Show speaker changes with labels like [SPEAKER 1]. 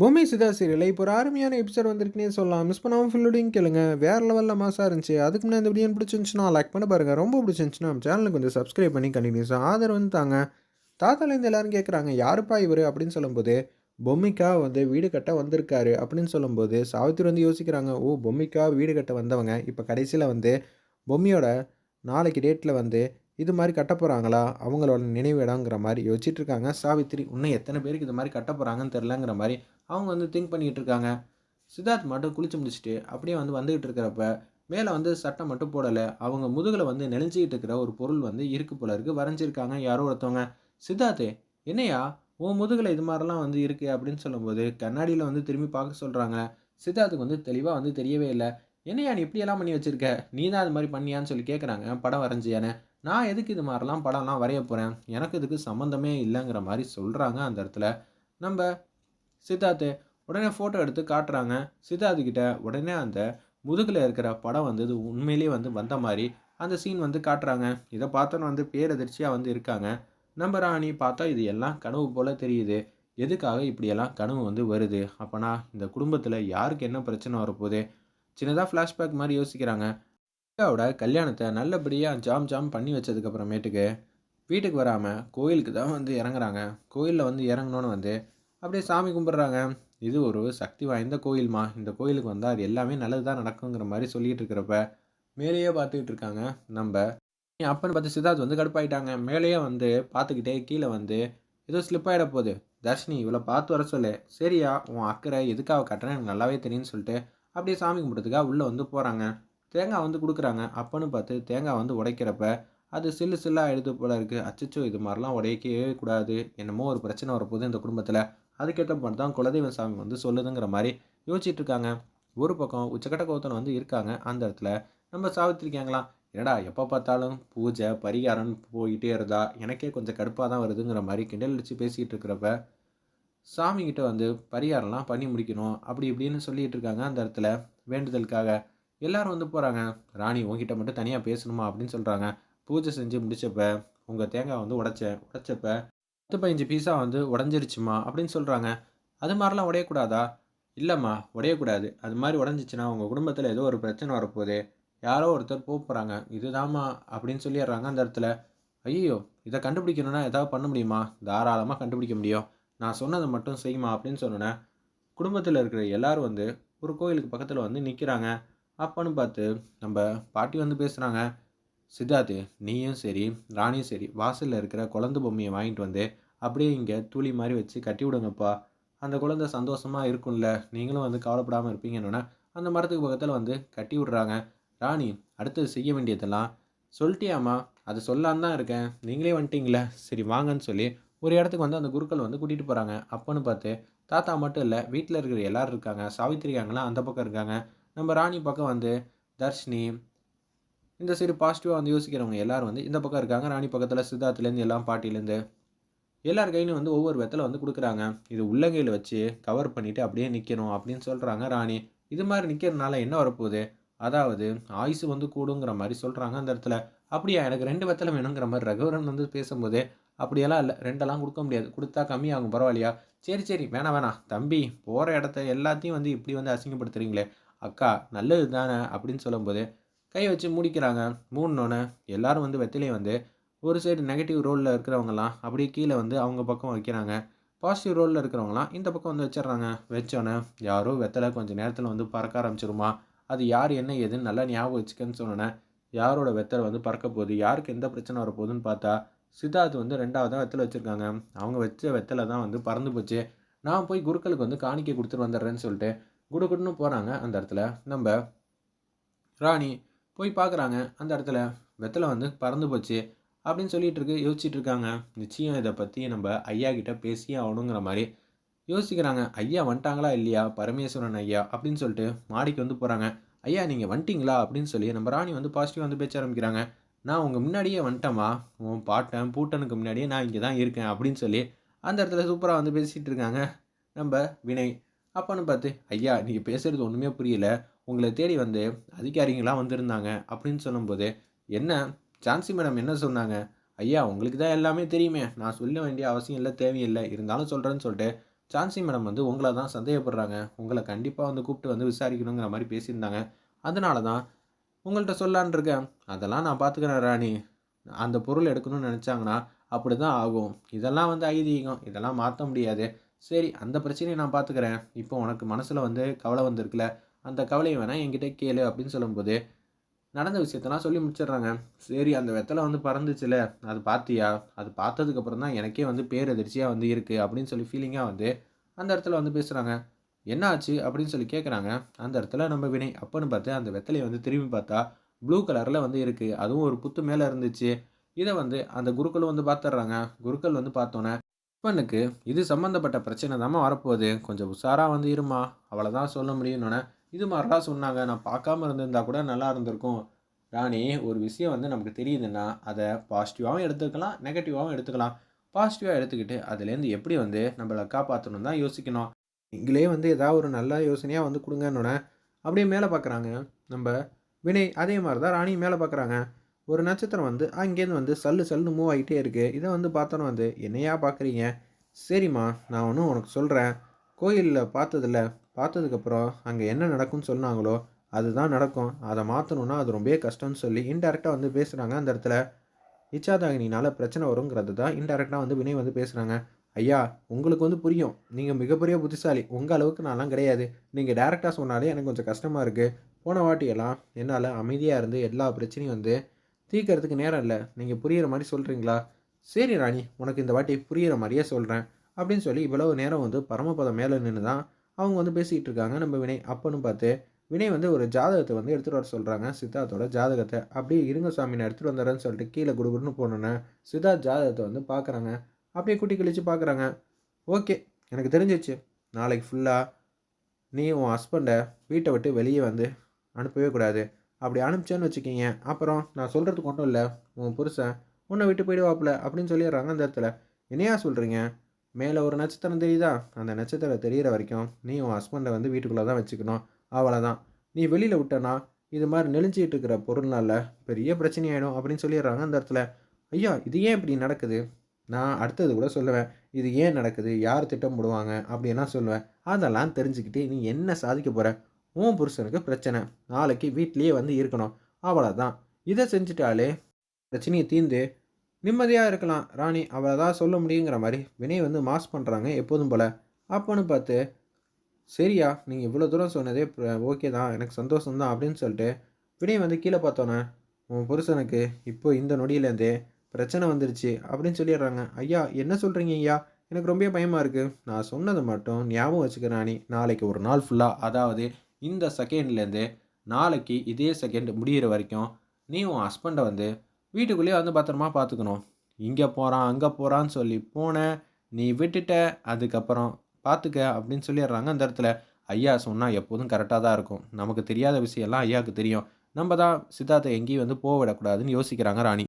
[SPEAKER 1] பொம்மை சிதா சீரியல் இப்போ ஒரு அருமையான எபிசோட் வந்திருக்குனே சொல்லலாம். மிஸ் பண்ணாமல் ஃபுல்லோடையும் கேளுங்க. வேறு லெவலில் மாசாக இருந்துச்சு. அதுக்கு முன்னாடி இந்த வீடியோ பிடிச்சிருந்துச்சுன்னா லைக் பண்ண பாருங்கள் ரொம்ப பிடிச்சிருந்துச்சுன்னா நம்ம சேனலுக்கு கொஞ்சம் சப்ஸ்கிரைப் பண்ணி கண்டினியூஸாக ஆதரவு வந்து தாங்க தாத்தாலேருந்து எல்லாரும் கேட்குறாங்க யாருப்பா இவர்? அப்படின்னு சொல்லும்போது பொம்மிக்கா வந்து வீடு கட்ட வந்திருக்காரு. அப்படின்னு சொல்லும்போது சாவித்திரி வந்து யோசிக்கிறாங்க ஓ பொம்மிக்கா வீடு கட்ட வந்தவங்க. இப்போ கடைசியில் வந்து பொம்மியோட நாளைக்கு டேட்டில் வந்து இது மாதிரி கட்ட போகிறாங்களா அவங்களோட நினைவு இடங்கிற மாதிரி யோசிச்சுட்டு இருக்காங்க. சாவித்திரி இன்னும் எத்தனை பேருக்கு இது மாதிரி கட்ட போகிறாங்கன்னு தெரிலங்கிற மாதிரி அவங்க வந்து திங்க் பண்ணிக்கிட்டு இருக்காங்க சித்தார்த் மட்டும் குளிச்சு முடிச்சுட்டு அப்படியே வந்து வந்துக்கிட்டு இருக்கிறப்ப மேலே வந்து சட்டை மட்டும் போடலை. அவங்க முதுகில் வந்து நெளிஞ்சிக்கிட்டு இருக்கிற ஒரு பொருள் வந்து இருக்கு போல இருக்குது வரைஞ்சிருக்காங்க யாரோ ஒருத்தவங்க. சித்தார்த்து என்னையா? உன் முதுகில் இது மாதிரிலாம் வந்து இருக்கு அப்படின்னு சொல்லும்போது கண்ணாடியில் வந்து திரும்பி பார்க்க சொல்கிறாங்க சித்தார்த்துக்கு வந்து தெளிவாக வந்து தெரியவே இல்லை. என்னையா நீ இப்படியெல்லாம் பண்ணி வச்சிருக்க? நீ தான் அது மாதிரி பண்ணியான்னு சொல்லி கேட்குறாங்க படம் வரைஞ்சியானே நான் எதுக்கு இது மாதிரிலாம் படம்லாம் வரைய போகிறேன் எனக்கு இதுக்கு சம்மந்தமே இல்லைங்கிற மாதிரி சொல்கிறாங்க அந்த இடத்துல. நம்ம சித்தார்த்து உடனே ஃபோட்டோ எடுத்து காட்டுறாங்க. சித்தார்த்து கிட்ட உடனே அந்த முதுகில் இருக்கிற படம் வந்து இது உண்மையிலேயே வந்து வந்த மாதிரி அந்த சீன் வந்து காட்டுறாங்க. இதை பார்த்தோன்னு வந்து பேரதிர்ச்சியாக வந்து இருக்காங்க. நம்ம ராணி பார்த்தா இது எல்லாம் கனவு போல் தெரியுது. எதுக்காக இப்படியெல்லாம் கனவு வந்து வருது? அப்போனா இந்த குடும்பத்தில் யாருக்கு என்ன பிரச்சனை வரப்போகுது? சின்னதாக ஃப்ளாஷ்பேக் மாதிரி யோசிக்கிறாங்க. அக்காவோட கல்யாணத்தை நல்லபடியாக ஜாம் ஜாம் பண்ணி வச்சதுக்கப்புறமேட்டுக்கு வீட்டுக்கு வராமல் கோயிலுக்கு தான் வந்து இறங்குறாங்க. கோயிலில் வந்து இறங்கணுன்னு வந்து அப்படியே சாமி கும்பிட்றாங்க. இது ஒரு சக்தி வாய்ந்த கோயில்மா. இந்த கோயிலுக்கு வந்தால் அது எல்லாமே நல்லது தான் நடக்குங்கிற மாதிரி சொல்லிட்டு இருக்கிறப்ப மேலேயே பார்த்துக்கிட்டு இருக்காங்க. நம்ம அப்பன்னு பார்த்து சித்தார்த் வந்து கடுப்பாயிட்டாங்க. மேலேயே வந்து பார்த்துக்கிட்டே கீழே வந்து ஏதோ ஸ்லிப் ஆகிட போகுது. தர்ஷினி இவ்வளோ பார்த்து வர சொல்லு. சரியா உன் அக்கறை எதுக்காக கட்டுறேன் எனக்கு நல்லாவே தெரியும்னு சொல்லிட்டு அப்படியே சாமி கும்பிட்றதுக்காக உள்ளே வந்து போகிறாங்க தேங்காய் வந்து கொடுக்குறாங்க. அப்பன்னு பார்த்து தேங்காய் வந்து உடைக்கிறப்ப அது சில்லு சில்லாக எடுத்து போல இருக்குது அச்சச்சோ இது மாதிரிலாம் உடைக்கவே கூடாது. என்னமோ ஒரு பிரச்சனை வரப்போகுது இந்த குடும்பத்தில். அதுக்கேற்ற மாதிரி தான் குலதெய்வ சாமி வந்து சொல்லுதுங்கிற மாதிரி யோசிச்சுட்டு இருக்காங்க ஒரு பக்கம் உச்சக்கட்ட கோத்தன் வந்து இருக்காங்க. அந்த இடத்துல நம்ம சாவித்திருக்கியாங்களாம் என்னடா எப்போ பார்த்தாலும் பூஜை பரிகாரம் போயிட்டே இருந்தா எனக்கே கொஞ்சம் கடுப்பாக தான் வருதுங்கிற மாதிரி கிண்டல் அடித்து பேசிகிட்டு இருக்கிறப்ப சாமிக்கிட்ட வந்து பரிகாரம்லாம் பண்ணி முடிக்கணும் அப்படி இப்படின்னு சொல்லிட்டு இருக்காங்க அந்த இடத்துல. வேண்டுதலுக்காக எல்லாரும் வந்து போகிறாங்க ராணி உங்ககிட்ட மட்டும் தனியாக பேசணுமா? அப்படின்னு சொல்கிறாங்க பூஜை செஞ்சு முடித்தப்ப உங்கள் தேங்காய் வந்து உடைச்சேன். உடைச்சப்ப பத்து பதினஞ்சு பீஸா வந்து உடஞ்சிருச்சுமா அப்படின்னு சொல்கிறாங்க அது மாதிரிலாம் உடையக்கூடாதா? இல்லைம்மா உடையக்கூடாது. அது மாதிரி உடஞ்சிச்சுன்னா உங்கள் குடும்பத்தில் ஏதோ ஒரு பிரச்சனை வரப்போகுது. யாரோ ஒருத்தர் போக போகிறாங்க இதுதாம்மா அப்படின்னு சொல்லிடுறாங்க அந்த இடத்துல. ஐயோ இதை கண்டுபிடிக்கணும்னா ஏதாவது பண்ண முடியுமா? தாராளமாக கண்டுபிடிக்க முடியும். நான் சொன்னதை மட்டும் செய்யுமா அப்படின்னு சொன்னேன் குடும்பத்தில் இருக்கிற எல்லாரும் வந்து ஒரு கோயிலுக்கு பக்கத்தில் வந்து நிற்கிறாங்க அப்பன்னு பார்த்து நம்ம பாட்டி வந்து பேசுகிறாங்க சித்தார்த்து நீயும் சரி ராணியும் சரி வாசலில் இருக்கிற குழந்தை பொம்மையை வாங்கிட்டு வந்து அப்படியே இங்கே தூளி மாதிரி வச்சு கட்டி விடுங்கப்பா. அந்த குழந்தை சந்தோஷமாக இருக்கும்ல. நீங்களும் வந்து கவலைப்படாமல் இருப்பீங்கன்னா அந்த மரத்துக்கு பக்கத்தில் வந்து கட்டி விட்றாங்க. ராணி அடுத்தது செய்ய வேண்டியதெல்லாம் சொல்லிட்டியாம்மா அது சொல்லான் தான் இருக்கேன். நீங்களே வந்துட்டீங்களே. சரி வாங்கன்னு சொல்லி ஒரு இடத்துக்கு வந்து அந்த குருக்கள் வந்து கூட்டிகிட்டு போகிறாங்க அப்போன்னு பார்த்து தாத்தா மட்டும் இல்லை வீட்டில் இருக்கிற எல்லாரும் இருக்காங்க. சாவித்திரிக்காங்களாம் அந்த பக்கம் இருக்காங்க. நம்ம ராணி பக்கம் வந்து தர்ஷினி இந்த சைடு பாசிட்டிவாக வந்து யோசிக்கிறவங்க எல்லோரும் வந்து இந்த பக்கம் இருக்காங்க ராணி பக்கத்தில் சித்தார்த்துலேருந்து எல்லாம் பாட்டிலேருந்து எல்லார் கையிலும் வந்து ஒவ்வொரு வெத்தலை வந்து கொடுக்குறாங்க. இது உள்ளங்கையில் வச்சு கவர் பண்ணிவிட்டு அப்படியே நிற்கணும் அப்படின்னு சொல்கிறாங்க ராணி. இது மாதிரி நிற்கிறதுனால என்ன வரப்போகுது? அதாவது ஆயுசு வந்து கூடுங்கிற மாதிரி சொல்கிறாங்க அந்த இடத்துல. அப்படியா எனக்கு ரெண்டு வெத்தலை வேணுங்கிற மாதிரி ரகுவரன் வந்து பேசும்போது அப்படியெல்லாம் இல்லை ரெண்டெல்லாம் கொடுக்க முடியாது. கொடுத்தா கம்மியாகும் பரவாயில்லையா? சரி சரி வேணாம் வேணாம். தம்பி போகிற இடத்த எல்லாத்தையும் வந்து இப்படி வந்து அசிங்கப்படுத்துறீங்களே. அக்கா நல்லது தானே அப்படின்னு சொல்லும்போது கை வச்சு மூடிக்கிறாங்க. மூடினோன்னே எல்லாரும் வந்து வெத்திலையும் வந்து ஒரு சைடு நெகட்டிவ் ரோலில் இருக்கிறவங்கலாம் அப்படியே கீழே வந்து அவங்க பக்கம் வைக்கிறாங்க. பாசிட்டிவ் ரோலில் இருக்கிறவங்களாம் இந்த பக்கம் வந்து வச்சிடுறாங்க. வச்சோன்னே யாரோ வெத்தலை கொஞ்சம் நேரத்தில் வந்து பறக்க ஆரம்பிச்சிருமா? அது யார் என்ன ஏதுன்னு நல்லா ஞாபகம் வச்சுக்கன்னு சொன்னோன்னே யாரோட வெத்தலை வந்து பறக்க போகுது? யாருக்கு எந்த பிரச்சனை வரப்போகுதுன்னு பார்த்தா சித்தார்த் வந்து ரெண்டாவதாக வெத்தலை வச்சுருக்காங்க. அவங்க வச்ச வெத்தலை தான் வந்து பறந்து போச்சு. நான் போய் குருக்களுக்கு வந்து காணிக்கை கொடுத்துட்டு வந்துடுறேன்னு சொல்லிட்டு குடுக்குன்னு போகிறாங்க அந்த இடத்துல. நம்ம ராணி போய் பார்க்குறாங்க அந்த இடத்துல வெத்தலை வந்து பறந்து போச்சு அப்படின்னு சொல்லிட்டு இருக்கு யோசிச்சுட்டு இருக்காங்க. நிச்சயம் இதை பற்றி நம்ம ஐயா கிட்ட பேசியே ஆகணுங்கிற மாதிரி யோசிக்கிறாங்க. ஐயா வந்துட்டாங்களா இல்லையா? பரமேஸ்வரன் ஐயா அப்படின்னு சொல்லிட்டு மாடிக்கு வந்து போகிறாங்க ஐயா நீங்கள் வந்துட்டீங்களா? அப்படின்னு சொல்லி நம்ம ராணி வந்து பாசிட்டிவ் வந்து பேச்ச ஆரம்பிக்கிறாங்க. நான் உங்கள் முன்னாடியே வந்துட்டேம்மா. உன் பாட்டன் பூட்டனுக்கு முன்னாடியே நான் இங்கே தான் இருக்கேன் அப்படின்னு சொல்லி அந்த இடத்துல சூப்பராக வந்து பேசிகிட்டு இருக்காங்க நம்ம வினய். அப்போன்னு பார்த்து ஐயா நீங்கள் பேசுகிறது ஒன்றுமே புரியல. உங்களை தேடி வந்து அதிகாரிங்களாம் வந்திருந்தாங்க அப்படின்னு சொல்லும்போது என்ன ஜான்சி மேடம் என்ன சொன்னாங்க ஐயா உங்களுக்கு தான் எல்லாமே தெரியுமே நான் சொல்ல வேண்டிய அவசியம் இல்லை தேவையில்லை இருந்தாலும் சொல்கிறேன்னு சொல்லிட்டு சான்சி மேடம் வந்து உங்களை தான் சந்தேகப்படுறாங்க. உங்களை கண்டிப்பாக வந்து கூப்பிட்டு வந்து விசாரிக்கணுங்கிற மாதிரி பேசியிருந்தாங்க. அதனால தான் உங்கள்கிட்ட சொல்லலான்னு இருக்கேன். அதெல்லாம் நான் பார்த்துக்கிறேன் ராணி. அந்த பொருள் எடுக்கணும்னு அப்படி தான் ஆகும். இதெல்லாம் வந்து ஐதீகம். இதெல்லாம் மாற்ற முடியாது. சரி அந்த பிரச்சனையை நான் பார்த்துக்கிறேன். இப்போ உனக்கு மனசில் வந்து கவலை வந்திருக்குல்ல, அந்த கவலையை வேணால் என்கிட்ட கேளு அப்படின்னு சொல்லும்போது, நடந்த விஷயத்தெல்லாம் சொல்லி முடிச்சிடுறாங்க. சரி அந்த வெத்தலை வந்து பறந்துச்சுல்ல, அது பார்த்தியா? அது பார்த்ததுக்கப்புறம் தான் எனக்கே வந்து பேரதிர்ச்சியாக வந்து இருக்குது அப்படின்னு சொல்லி ஃபீலிங்காக வந்து அந்த இடத்துல வந்து பேசுகிறாங்க என்ன ஆச்சு? அப்படின்னு சொல்லி கேட்குறாங்க. அந்த இடத்துல நம்ம வினை அப்போன்னு பார்த்து அந்த வெத்தலையை வந்து திரும்பி பார்த்தா, ப்ளூ கலரில் வந்து இருக்குது அதுவும் ஒரு புத்து மேலே இருந்துச்சு. இதை வந்து அந்த குருக்களும் வந்து பார்த்துட்றாங்க குருக்கள் வந்து பார்த்தோன்னே "அப்பனுக்கு இது சம்மந்தப்பட்ட பிரச்சனை தாம்மா வரப்போகுது. கொஞ்சம் உஷாராக வந்து இருமா அவ்வளோதான் சொல்ல முடியும்னோனே, இது மாதிரிலாம் சொன்னாங்க. நான் பார்க்காம இருந்திருந்தா கூட நல்லா இருந்திருக்கும். ராணி ஒரு விஷயம் வந்து நமக்கு தெரியுதுன்னா, அதை பாசிட்டிவாகவும் எடுத்துக்கலாம், நெகட்டிவாகவும் எடுத்துக்கலாம். பாசிட்டிவாக எடுத்துக்கிட்டு, அதுலேருந்து எப்படி வந்து நம்மளை காப்பாற்றணும் தான் யோசிக்கணும். நீங்களே வந்து ஏதாவது ஒரு நல்ல யோசனையாக வந்து குடுங்கன்னோனே, அப்படியே மேலே பார்க்குறாங்க. நம்ம வினய் அதே மாதிரி தான் ராணியும் மேலே பார்க்குறாங்க. ஒரு நட்சத்திரம் வந்து அங்கேருந்து வந்து சல்லு சல்லுன்னு மூவ் ஆகிட்டே இருக்குது இதை வந்து பார்த்தோன்னு வந்து, என்னையா பார்க்குறீங்க?" "சரிம்மா, நான் ஒன்றும் உனக்கு சொல்கிறேன் கோயிலில் பார்த்ததில்ல. பார்த்ததுக்கப்புறம் அங்கே என்ன நடக்கும்னு சொன்னாங்களோ, அதுதான் நடக்கும். அதை மாற்றணுன்னா அது ரொம்பவே கஷ்டம்னு" சொல்லி இன்டெரக்டாக வந்து பேசுகிறாங்க அந்த இடத்துல. இச்சாதாயினினால பிரச்சனை வருங்கிறது தான் இன்டெரக்டாக வந்து வினய் வந்து பேசுகிறாங்க "ஐயா, உங்களுக்கு வந்து புரியும். நீங்கள் மிகப்பெரிய புத்திசாலி. உங்கள் அளவுக்கு நான்லாம் கிடையாது. நீங்கள் டேரெக்டாக சொன்னாலே எனக்கு கொஞ்சம் கஷ்டமாக இருக்குது போன வாட்டியெல்லாம் என்னால் அமைதியாக இருந்து எல்லா பிரச்சனையும் வந்து தீக்கிறதுக்கு நேரம் இல்லை நீங்கள் புரிகிற மாதிரி சொல்கிறீங்களா "சரி ராணி, உனக்கு இந்த வாட்டி புரிகிற மாதிரியே சொல்கிறேன் அப்படின்னு சொல்லி இவ்வளவு நேரம் வந்து பரமபதம் மேலே நின்று தான் அவங்க வந்து பேசிக்கிட்டு இருக்காங்க நம்ம வினய். அப்பன்னு பார்த்து வினய் வந்து ஒரு ஜாதகத்தை வந்து எடுத்துகிட்டு வர சொல்கிறாங்க சித்தார்த்தோட ஜாதகத்தை "அப்படியே இருங்க சாமி நான் எடுத்துகிட்டு வந்துடுறேன்னு சொல்லிட்டு கீழே குடுகுடுன்னு போனோன்னே சித்தார்த் ஜாதகத்தை வந்து பார்க்குறாங்க. அப்படியே குட்டி கழிச்சு பார்க்குறாங்க. "ஓகே, எனக்கு தெரிஞ்சிச்சு நாளைக்கு ஃபுல்லாக நீ உன் ஹஸ்பண்டை வீட்டை விட்டு வெளியே வந்து அனுப்பவே கூடாது. அப்படி அனுப்பிச்சேன்னு வச்சுக்கிங்க அப்புறம் நான் சொல்கிறது ஒன்றும் இல்லை உன் புருஷன் உன்னை விட்டு போயிடுவாப்புல." அப்படின்னு சொல்லிடுறாங்க அந்த இடத்துல. என்னையா சொல்கிறீங்க மேலே ஒரு நட்சத்திரம் தெரியுதா? அந்த நட்சத்திரம் தெரியிற வரைக்கும் நீ உன் ஹஸ்பண்டை வந்து வீட்டுக்குள்ளே தான் வச்சுக்கணும். அவ்வளோதான் நீ வெளியில் விட்டேன்னா இது மாதிரி நெளிஞ்சிக்கிட்டு இருக்கிற பொருள்னால பெரிய பிரச்சனையாயிடும்." அப்படின்னு சொல்லிடுறாங்க அந்த இடத்துல. "ஐயா, இது ஏன் இப்படி நடக்குது?" "நான் அடுத்தது கூட சொல்லுவேன். இது ஏன் நடக்குது? யார் திட்டம் போடுவாங்க?" அப்படின்னா சொல்லுவேன். "அதெல்லாம் தெரிஞ்சுக்கிட்டு நீ என்ன சாதிக்க போகிற உன் புருஷனுக்கு பிரச்சனை. நாளைக்கு வீட்லேயே வந்து இருக்கணும். அவ்வளோதான் இதை செஞ்சுட்டாலே பிரச்சனையை தீர்ந்து நிம்மதியாக இருக்கலாம் ராணி." அவ்வளதான் சொல்ல முடியுங்கிற மாதிரி வினய் வந்து மாஸ் பண்ணுறாங்க எப்போதும் போல் அப்போன்னு பார்த்து, சரியா நீங்கள் இவ்வளோ தூரம் சொன்னதே ஓகே தான். எனக்கு சந்தோஷம் தான்." அப்படின்னு சொல்லிட்டு வினய் வந்து கீழே பார்த்தோன்னே "உன் புருஷனுக்கு இப்போ இந்த நொடியிலேருந்தே பிரச்சனை வந்துருச்சு." அப்படின்னு சொல்லிடுறாங்க. "ஐயா, என்ன சொல்கிறீங்க ஐயா? எனக்கு ரொம்பவே பயமாக இருக்குது "நான் சொன்னதை மட்டும் ஞாபகம் வச்சுக்கிறேன் ராணி. நாளைக்கு ஒரு நாள் ஃபுல்லாக அதாவது இந்த செகண்ட்லேருந்து நாளைக்கு இதே செகண்ட் முடியிற வரைக்கும் நீ உன் ஹஸ்பண்டை வந்து வீட்டுக்குள்ளேயே வந்து பத்திரமா பார்த்துக்கணும். இங்கே போகிறான் அங்கே போகிறான்னு சொல்லி போனேன் நீ விட்டுட்ட, அதுக்கப்புறம் பார்த்துக்க." அப்படின்னு சொல்லிடுறாங்க அந்த இடத்துல. ஐயா சொன்னால் எப்போதும் கரெக்டாக தான் இருக்கும். நமக்கு தெரியாத விஷயம்லாம் ஐயாவுக்கு தெரியும். நம்ம தான் சித்தார்த்தை எங்கேயும் வந்து போக விடக்கூடாதுன்னு யோசிக்கிறாங்க ராணி.